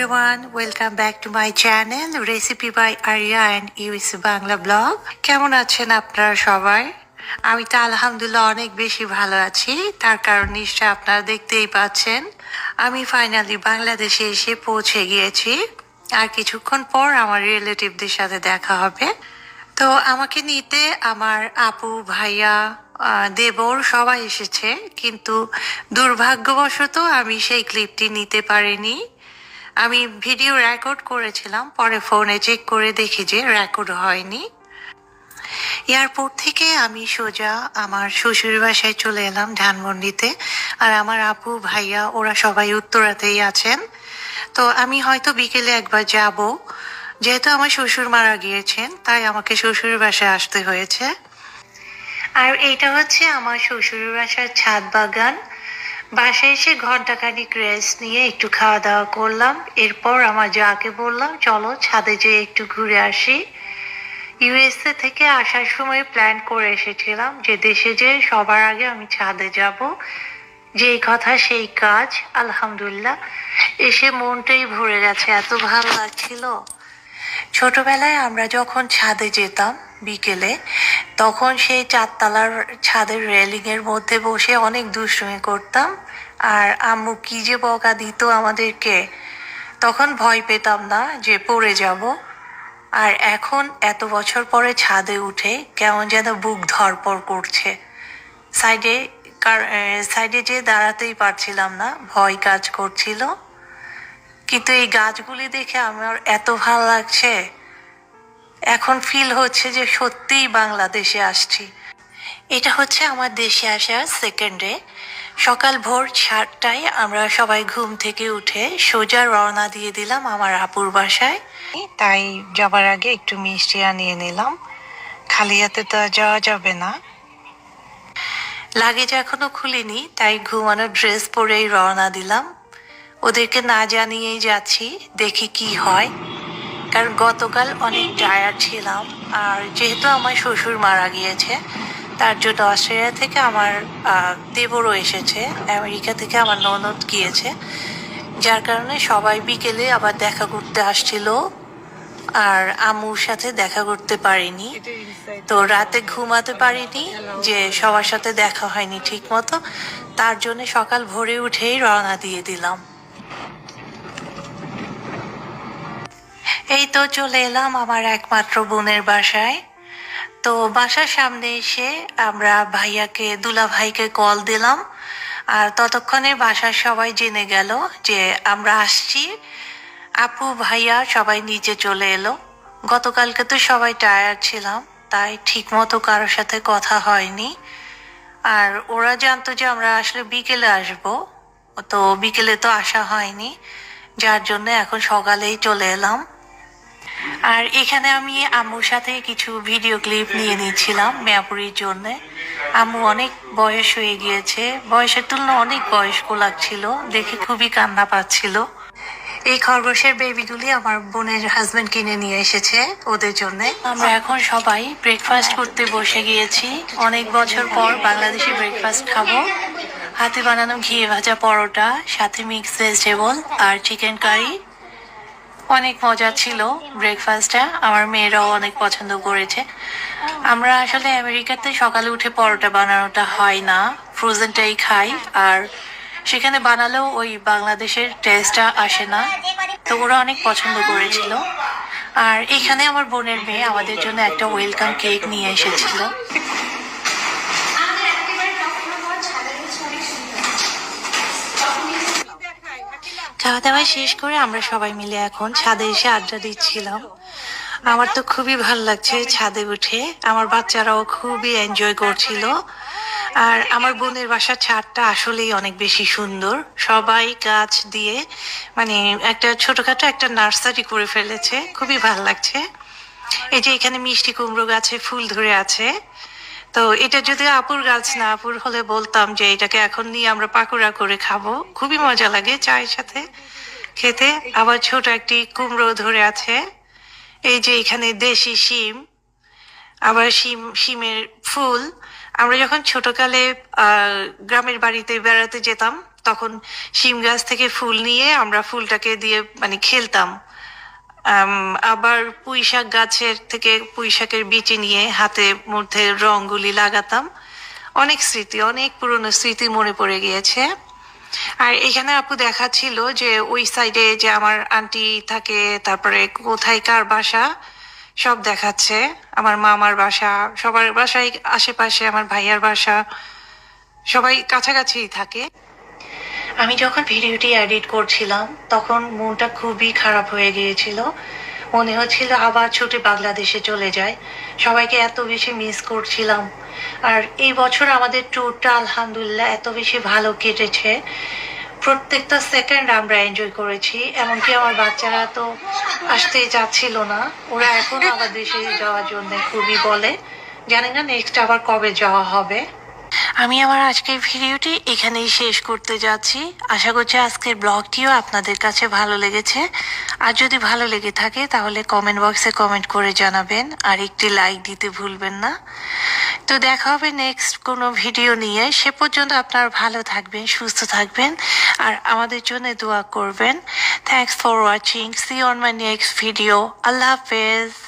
everyone, welcome back to my channel Recipe by Arya and US Bangla blog কেমন আছেন আপনারা সবাই? আমি তো আলহামদুলিল্লাহ অনেক বেশি ভালো আছি। তার কারণ নিশ্চয় আপনারা দেখতেই পাচ্ছেন আমি ফাইনালি বাংলাদেশে এসে পৌঁছে গিয়েছি। আর কিছুক্ষণ পর আমার রিলেটিভদের সাথে দেখা হবে। তো আমাকে নিতে আমার আপু ভাইয়া দেবর সবাই এসেছে। কিন্তু দুর্ভাগ্যবশত আমি সেই ক্লিপটি নিতে পারিনি। আমি ভিডিও রেকর্ড করেছিলাম, পরে ফোনে চেক করে দেখি যে রেকর্ড হয়নি। এয়ারপোর্ট থেকে আমি সোজা আমার শ্বশুর বাসায় চলে এলাম ধানমন্ডিতে, আর আমার আপু, ভাইয়া, ওরা সবাই উত্তরাতেই আছেন। তো আমি হয়তো বিকেলে একবার যাব। যেহেতু আমার শ্বশুর মারা গিয়েছেন, তাই আমাকে শ্বশুর বাসায় আসতে হয়েছে। আর এইটা হচ্ছে আমার শ্বশুর বাসার ছাদ বাগান। বাসায় এসে ঘন্টাখানিক রেস্ট নিয়ে একটু খাওয়া দাওয়া করলাম। এরপর আমার যাকে বললাম, চলো ছাদে যেয়ে একটু ঘুরে আসি। ইউএসএ থেকে আসার সময় প্ল্যান করে এসেছিলাম যে দেশে যে সবার আগে আমি ছাদে যাব, যেই কথা সেই কাজ, আলহামদুলিল্লাহ। এসে মনটাই ভরে গেছে, এত ভালো লাগছিল। ছোটবেলায় আমরা যখন ছাদে যেতাম বিকেলে তখন সেই চারতলার ছাদের রেলিং এর মধ্যে বসে অনেক দুষ্টুমি করতাম। আর আম্মু কি যে বকা দিত আমাদেরকে, তখন ভয় পেতাম না যে পড়ে যাব। আর এখন এত বছর পরে ছাদে উঠে কেমন যেন বুক ধরপড় করছে। সাইডে সাইডে যে দাঁড়াতেই পারছিলাম না, ভয় কাজ করছিল। কিন্তু এই গাছগুলি দেখে আমার এত ভালো লাগছে এখন ফিল হচ্ছে যে সত্যিই বাংলাদেশে আসছি। এটা হচ্ছে আমার দেশে আসার সেকেন্ড ডে সকাল ভোর সাতটায় আমরা সবাই ঘুম থেকে উঠে সোজা রওনা দিয়ে দিলাম আমার আপুর বাসায়। তাই যাবার আগে একটু মিষ্টি আনিয়ে নিলাম। খালি হাতে তো যাওয়া যাবে না। লাগেজ এখনও খুলিনি, তাই ঘুমানো ড্রেস পরেই রওনা দিলাম। ওদেরকে না জানিয়েই যাচ্ছি, দেখি কি হয়। কারণ গতকাল অনেক টায়ার্ড ছিলাম, আর যেহেতু আমার শ্বশুর মারা গিয়েছে, তার জন্য অস্ট্রেলিয়া থেকে আমার দেবরও এসেছে, আমেরিকা থেকে আমার ননদ গিয়েছে, যার কারণে সবাই বিকেলে আবার দেখা করতে আসছিল, আর আম্মুর সাথে দেখা করতে পারিনি। তো রাতে ঘুমাতে পারিনি, যে সবার সাথে দেখা হয়নি ঠিক মতো তার জন্য সকাল ভোরে উঠেই রওনা দিয়ে দিলাম। এই তো চলে এলাম আমার একমাত্র বোনের বাসায়। তো বাসার সামনে এসে আমরা ভাইয়াকে, দুলা ভাইকে কল দিলাম। আর ততক্ষণে বাসার সবাই জেনে গেল যে আমরা আসছি। আপু, ভাইয়া সবাই নিচে চলে এলো। গতকালকে তো সবাই টায়ার্ড ছিলাম, তাই ঠিক মতো কারোর সাথে কথা হয়নি। আর ওরা জানতো যে আমরা আসলে বিকেলে আসব, তো বিকেলে তো আসা হয়নি। যার জন্য এখন সকালেই চলে এলাম। আর এখানে আমি আম্মুর সাথে কিছু ভিডিও ক্লিপ নিয়ে নিচ্ছিলাম মেয়াপুরির জন্য। আম্মু অনেক বয়স হয়ে গিয়েছে। বয়সের তুলনায় অনেক বয়স্ক লাগছিল, দেখে খুবই কান্না পাচ্ছিল। এই খরগোশের বেবিগুলি আমার বোনের হাজবেন্ড কিনে নিয়ে এসেছে ওদের জন্য। আমরা এখন সবাই ব্রেকফাস্ট করতে বসে গিয়েছি। অনেক বছর পর বাংলাদেশি ব্রেকফাস্ট খাব। হাতে বানানো ঘিয়ে ভাজা পরোটা, সাথে মিক্স ভেজিটেবল আর চিকেন কারি অনেক মজা ছিল ব্রেকফাস্টটা আমার মেয়েরাও অনেক পছন্দ করেছে। আমরা আসলে আমেরিকাতে সকালে উঠে পরোটা বানানোটা হয় না। ফ্রোজেনটাই খাই। আর সেখানে বানালেও ওই বাংলাদেশের টেস্টটা আসে না। তো ওরা অনেক পছন্দ করেছিল। আর এখানে আমার বোনের মেয়ে আমাদের জন্য একটা ওয়েলকাম কেক নিয়ে এসেছিল। খাওয়া দাওয়া শেষ করে আমরা সবাই মিলে এখন ছাদে এসে আড্ডা দিচ্ছিলাম। আমার তো খুবই ভালো লাগছে ছাদে উঠে। আমার বাচ্চারাও খুবই এনজয় করছিল। আর আমার বোনের বাসার ছাদটা আসলেই অনেক বেশি সুন্দর। সবাই গাছ দিয়ে মানে একটা ছোটখাটো একটা নার্সারি করে ফেলেছে। খুবই ভালো লাগছে। এই যে এখানে মিষ্টি কুমড়ো গাছে ফুল ধরে আছে। তো এটা যদি আপুর গাছ না, আপুর হলে বলতাম যে এটাকে এখন নিয়ে আমরা পাকোড়া করে খাব। খুবই মজা লাগে চায়ের সাথে খেতে। আবার ছোট একটি কুমড়ো ধরে আছে। এই যে এখানে দেশি শিম, আবার শিম, শিমের ফুল। আমরা যখন ছোটকালে আহ গ্রামের বাড়িতে বেড়াতে যেতাম, তখন শিম গাছ থেকে ফুল নিয়ে আমরা ফুলটাকে দিয়ে মানে খেলতাম। আবার পুঁই শাক গাছের থেকে পুঁইশাকের বিচি নিয়ে হাতে মধ্যে রঙগুলি লাগাতাম। অনেক স্মৃতি, অনেক পুরনো স্মৃতি মনে পড়ে গিয়েছে। আর এখানে আপু দেখাচ্ছিল যে ওই সাইডে যে আমার আন্টি থাকে, তারপরে কোথায় কার বাসা, সব দেখাচ্ছে। আমার মামার বাসা, সবার বাসায় আশেপাশে আমার ভাইয়ার বাসা, সবাই কাছাকাছিই থাকে। আমি যখন ভিডিওটি এডিট করছিলাম, তখন মনটা খুবই খারাপ হয়ে গিয়েছিল। মনে হচ্ছিল আবার ছুটে বাংলাদেশে চলে যায়। সবাইকে এত বেশি মিস করছিলাম। আর এই বছর আমাদের ট্যুরটা আলহামদুলিল্লাহ এত বেশি ভালো কেটেছে। প্রত্যেকটা সেকেন্ড আমরা এনজয় করেছি, এমনকি আমার বাচ্চারা তো আসতেই যাচ্ছিল না। ওরা এখন আবার দেশে যাওয়ার জন্য খুবই বলে। জানি না নেক্সট আবার কবে যাওয়া হবে। আমি আমার আজকের ভিডিওটি এখানেই শেষ করতে যাচ্ছি। আশা করছি আজকের ব্লগটিও আপনাদের কাছে ভালো লেগেছে। আর যদি ভালো লেগে থাকে, তাহলে কমেন্ট বক্সে কমেন্ট করে জানাবেন। আর একটি লাইক দিতে ভুলবেন না। তো দেখা হবে নেক্সট কোনো ভিডিও নিয়ে। সে পর্যন্ত আপনারা ভালো থাকবেন, সুস্থ থাকবেন। আর আমাদের জন্য দোয়া করবেন। Thanks for watching see on my next video আল্লাহ হাফেজ।